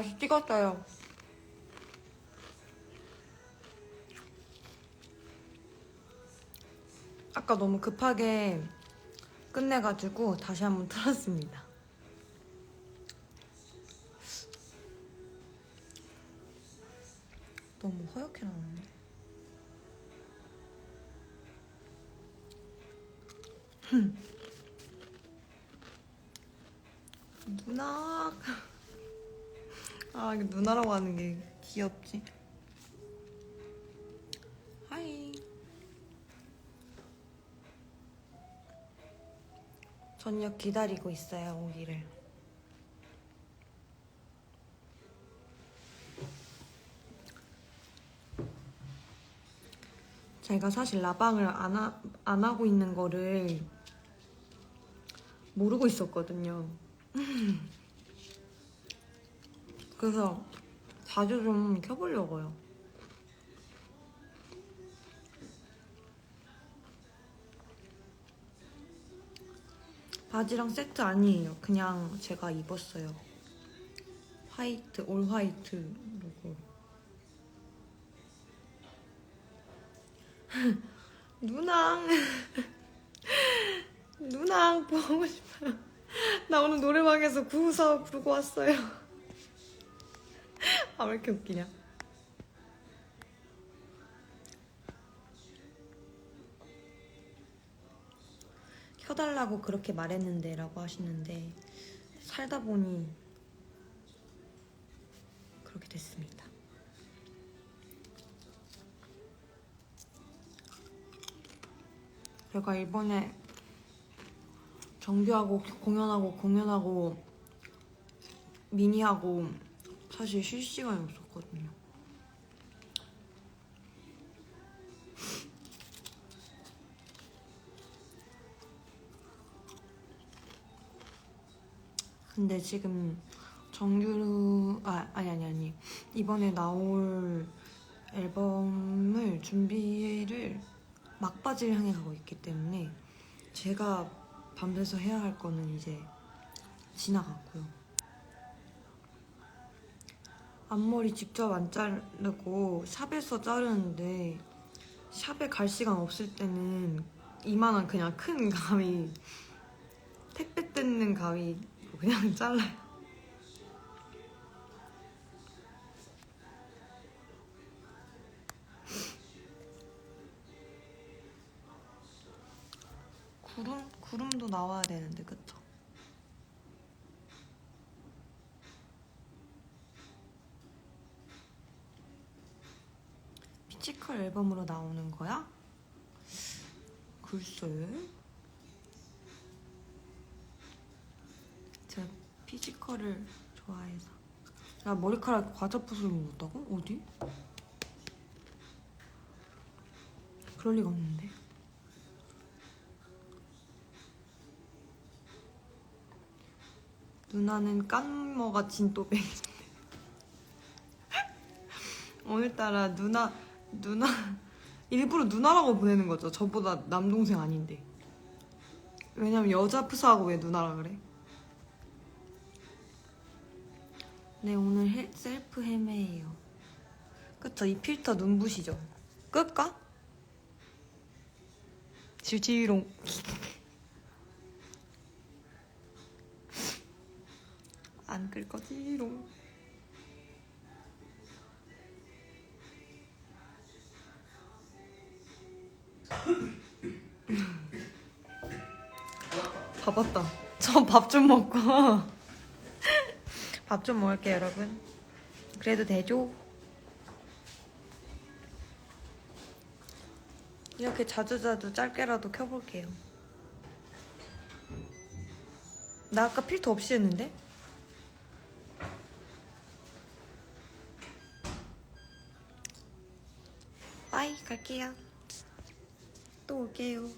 다시 찍었어요. 아까 너무 급하게 끝내가지고 다시 한번 틀었습니다. 너무 허옇게 나오는데? 누나. 아, 이게 누나라고 하는 게 귀엽지? 하이. 저녁 기다리고 있어요, 오기를. 제가 사실 라방을 안, 하, 안 하고 있는 거를 모르고 있었거든요. 그래서 자주 좀 켜보려고요. 바지랑 세트 아니에요. 그냥 제가 입었어요. 화이트, 올 화이트 로고. 누낭. 누낭 보고 싶어요. 나 오늘 노래방에서 구서 부르고 왔어요. 아, 왜 이렇게 웃기냐? 켜달라고 그렇게 말했는데 라고 하시는데 살다 보니 그렇게 됐습니다. 제가 이번에 정규하고 공연하고 공연하고 미니하고 사실 쉴 시간이 없었거든요. 근데 지금 정규 아 아니 아니 아니 이번에 나올 앨범을 준비를 막바지를 향해 가고 있기 때문에 제가 밤새서 해야 할 거는 이제 지나갔고요. 앞머리 직접 안 자르고 샵에서 자르는데 샵에 갈 시간 없을 때는 이만한 그냥 큰 가위 택배 뜯는 가위 그냥 잘라요. 구름 구름도 나와야 되는데 그쵸? 피지컬 앨범으로 나오는 거야? 글쎄. 제가 피지컬을 좋아해서. 야 머리카락 과자 붓을 묻었다고? 어디? 그럴 리가 없는데. 누나는 깐머가 진또배인데 오늘따라 누나 누나 일부러 누나라고 보내는 거죠 저보다 남동생 아닌데 왜냐면 여자 푸사하고 왜 누나라 그래? 네 오늘 헬- 셀프 헤매예요 그쵸 이 필터 눈부시죠? 끌까? 지지롱 안 끌 거지롱 밥 왔다 저밥좀 먹고 밥 좀 먹을게요 여러분 그래도 되죠? 이렇게 자주자주 짧게라도 켜볼게요 나 아까 필터 없이 했는데? 빠이 갈게요. 또 올게요.